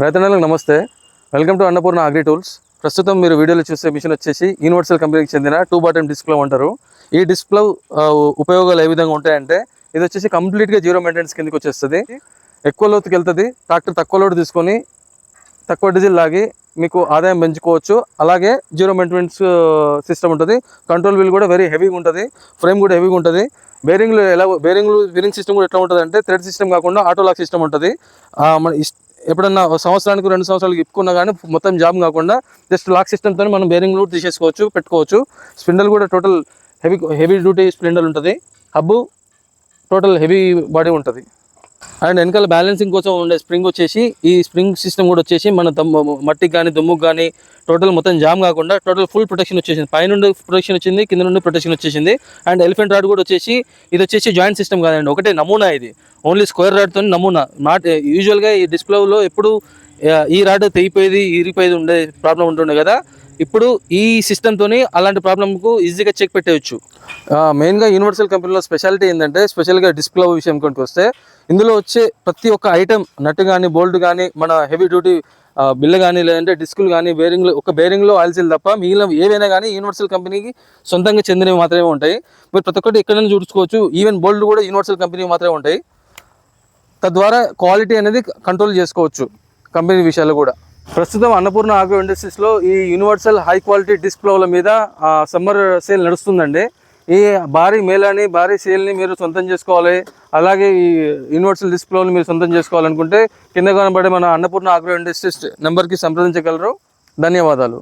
రైతన్నలకు నమస్తే. Welcome to Annapurna agri tools ప్రస్తుతం మీరు వీడియోలో చూసే మిషన్ వచ్చేసి యూనివర్సల్ కంపెనీకి చెందిన టూ బాటమ్ డిస్ప్లే అంటారు. ఈ డిస్ప్లే ఉపయోగాలు ఏ విధంగా ఉంటాయంటే ఇది వచ్చేసి కంప్లీట్గా జీరో మెయింటెనెన్స్ కిందకి వచ్చేస్తుంది. ఎక్కువ లోతుకి వెళ్తుంది. ట్రాక్టర్ తక్కువ లోడ్ తీసుకొని తక్కువ డీజిల్ లాగి మీకు ఆదాయం పెంచుకోవచ్చు. అలాగే జీరో మెయింటెనెన్స్ సిస్టమ్ ఉంటుంది. కంట్రోల్ వీల్ కూడా వెరీ హెవీగా ఉంటుంది. ఫ్రేమ్ కూడా హెవీగా ఉంటుంది. బేరింగ్లు ఎలా బేరింగ్లు బేరింగ్ సిస్టమ్ కూడా ఎట్లా ఉంటుంది అంటే థ్రెడ్ సిస్టమ్ కాకుండా ఆటో లాక్ సిస్టమ్ ఉంటుంది. మన ఇస్- ఎప్పుడన్నా సంవత్సరానికి రెండు సంవత్సరాలకు ఇప్పుకున్నా కానీ మొత్తం జామ్ కాకుండా జస్ట్ లాక్ సిస్టమ్తో మనం బేరింగ్ కూడా తీసేసుకోవచ్చు పెట్టుకోవచ్చు. స్పిండల్ కూడా total heavy heavy duty spindle ఉంటుంది. హబ్బు టోటల్ హెవీ బాడీ ఉంటుంది. అండ్ వెనకాల బ్యాలెన్సింగ్ కోసం ఉండే స్ప్రింగ్ వచ్చేసి ఈ స్ప్రింగ్ సిస్టమ్ కూడా వచ్చేసి మన దమ్ము మట్టికి కానీ దుమ్ముకు కానీ టోటల్ మొత్తం జామ్ కాకుండా టోటల్ ఫుల్ ప్రొటెక్షన్ వచ్చేసింది. పైనుండి ప్రొటెక్షన్ వచ్చింది కింద నుండి ప్రొటెక్షన్ వచ్చేసింది. అండ్ ఎలిఫెంట్ రాడ్ కూడా వచ్చేసి ఇది వచ్చేసి జాయింట్ సిస్టమ్ కాదండి. ఒకటే నమూనా ఇది. ఓన్లీ స్క్వేర్ రాడ్తో నమూనా. నాట్ యూజువల్గా eh, ఈ డిస్ప్లేలో ఎప్పుడు eh, ఈ రాడ్ తెగిపోయేది ఇరిగిపోయేది ఉండే ప్రాబ్లం ఉంటుండే కదా. ఇప్పుడు ఈ సిస్టమ్తోని అలాంటి ప్రాబ్లంకు ఈజీగా చెక్ పెట్టేయచ్చు. మెయిన్గా యూనివర్సల్ కంపెనీలో స్పెషాలిటీ ఏంటంటే స్పెషల్గా డిస్ప్లే విషయం కొంటూ వస్తే ఇందులో వచ్చే ప్రతి ఒక్క ఐటెం నట్టు కానీ బోల్ట్ కానీ మన హెవీ డ్యూటీ బిల్లు కానీ లేదంటే డిస్కులు కానీ బేరింగ్లు ఒక బేరింగ్లో ఆయిల్ సీల్ తప్ప మిగిలిన ఏవైనా కానీ యూనివర్సల్ కంపెనీకి సొంతంగా చెందినవి మాత్రమే ఉంటాయి. మీరు ప్రతి ఒక్కటి ఎక్కడైనా చూసుకోవచ్చు ఈవెన్ బోల్డ్ కూడా యూనివర్సల్ కంపెనీ మాత్రమే ఉంటాయి. తద్వారా క్వాలిటీ అనేది కంట్రోల్ చేసుకోవచ్చు కంపెనీ విషయాలు కూడా. ప్రస్తుతం అన్నపూర్ణ ఆగ్రో ఇండస్ట్రీస్లో ఈ యూనివర్సల్ హై క్వాలిటీ డిస్ప్లేల మీద సమ్మర్ సేల్ నడుస్తుందండి. ఈ భారీ మేళాని భారీ సేల్ని మీరు సొంతం చేసుకోవాలి. అలాగే ఈ యూనివర్సల్ డిస్ప్లేని మీరు సొంతం చేసుకోవాలనుకుంటే కింద కనబడే మన అన్నపూర్ణ ఆగ్రో ఇండస్ట్రీస్ నెంబర్కి సంప్రదించగలరు. ధన్యవాదాలు.